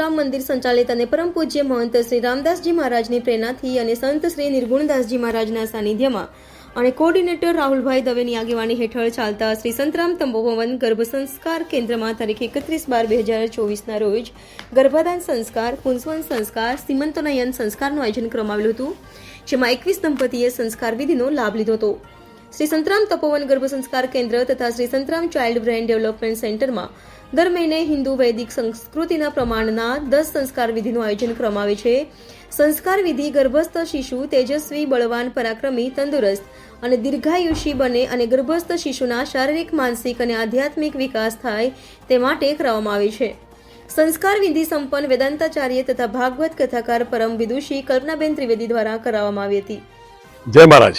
સંતરામ મંદિર સંચાલિત અને પરમ પૂજ્ય મહંત શ્રી રામદાસજી મહારાજની પ્રેરણાથી અને સંત શ્રી નિર્ગુણદાસજી મહારાજના સાનિધ્યમાં અને કોઓર્ડિનેટર રાહુલભાઈ દવેની આગેવાની હેઠળ ચાલતા શ્રી સંતરામ તંબોભવન ગર્ભ સંસ્કાર કેન્દ્રમાં તારીખ એકત્રીસ બાર બે હજાર ચોવીસના રોજ ગર્ભાધાન સંસ્કાર, કુંસવન સંસ્કાર, સીમંતનયન સંસ્કારનું આયોજન કરવામાં આવેલું હતું, જેમાં એકવીસ દંપતીએ સંસ્કાર વિધિનો લાભ લીધો હતો. શ્રી સંતરામ તપોવન ગર્ભ સંસ્કાર કેન્દ્ર તથા Shri Santram child brain development સેન્ટરમાં દર મહિને હિન્દુ વૈદિક સંસ્કૃતિના પ્રમાણના દસ સંસ્કાર વિધિનું આયોજન કરવામાં આવે છે. સંસ્કાર વિધિ ગર્ભસ્થ શિશુ તેજસ્વી, બળવાન, પરાક્રમી, તંદુરસ્ત અને દીર્ઘાયુષી બને અને ગર્ભસ્થ શિશુના શારીરિક, માનસિક અને આધ્યાત્મિક વિકાસ થાય તે માટે કરવામાં આવે છે. સંસ્કાર વિધિ સંપન્ન વેદાંતાચાર્ય તથા ભાગવત કથાકાર પરમ વિદુષી કલ્પનાબેન ત્રિવેદી દ્વારા કરાવવામાં આવી હતી. જય મહારાજ.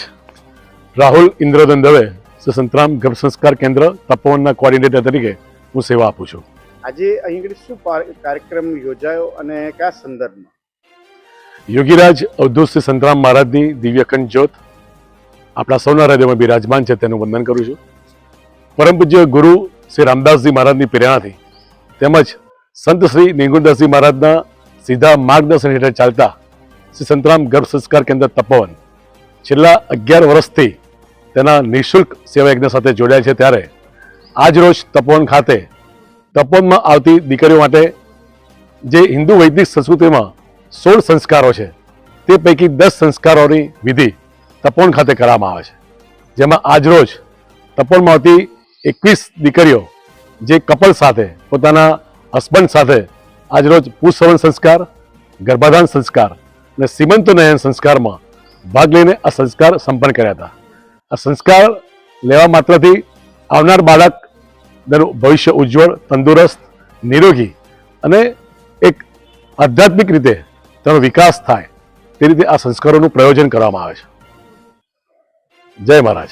રાહુલ ઇન્દ્રધન દવે શ્રી સંતરામ ગર્ભ સંસ્કાર કેન્દ્ર તપોવનના કોઓર્ડિનેટર તરીકે હું સેવા આપું છું. આજે અહીં આગળ શું કાર્યક્રમ યોજાયો અને કયા સંદર્ભમાં? યોગીરાજ અવધૂત શ્રી સંતરામ મહારાજની દિવ્યખંડ જ્યોત. આપણા સૌના હૃદયમાં બિરાજમાન છે તેનું વંદન કરું છું. પરમ પૂજ્ય ગુરુ શ્રી રામદાસજી મહારાજની પ્રેરણાથી તેમજ સંત શ્રી નિગુણદાસજી મહારાજના સીધા માર્ગદર્શન હેઠળ ચાલતા શ્રી સંતરામ ગર્ભ સંસ્કાર કેન્દ્ર તપોવન. છેલ્લા અગિયાર વર્ષથી તેના નિઃશુલ્ક સેવા યજ્ઞ સાથે જોડાય છે ત્યારે આજ રોજ તપોવન ખાતે તપોવનમાં આવતી દીકરીઓ માટે જે હિન્દુ વૈદિક સંસ્કૃતિમાં સોળ સંસ્કારો છે, તે પૈકી દસ સંસ્કારોની વિધિ તપોવન ખાતે કરવામાં આવે છે. જેમાં આજરોજ તપોવનમાં આવતી એકવીસ દીકરીઓ જે કપલ સાથે, પોતાના હસબન્ડ સાથે આજરોજ પુષ્પવન સંસ્કાર, ગર્ભાધાન સંસ્કાર અને સીમંતનયન સંસ્કારમાં ભાગ લઈને આ સંસ્કાર સંપન્ન કર્યા હતા. આ સંસ્કાર લેવા માત્રથી આવનાર બાળક તેનું ભવિષ્ય ઉજ્જવળ, તંદુરસ્ત, નિરોગી અને એક આધ્યાત્મિક રીતે તેનો વિકાસ થાય તે રીતે આ સંસ્કારોનું પ્રયોજન કરવામાં આવે છે. જય મહારાજ.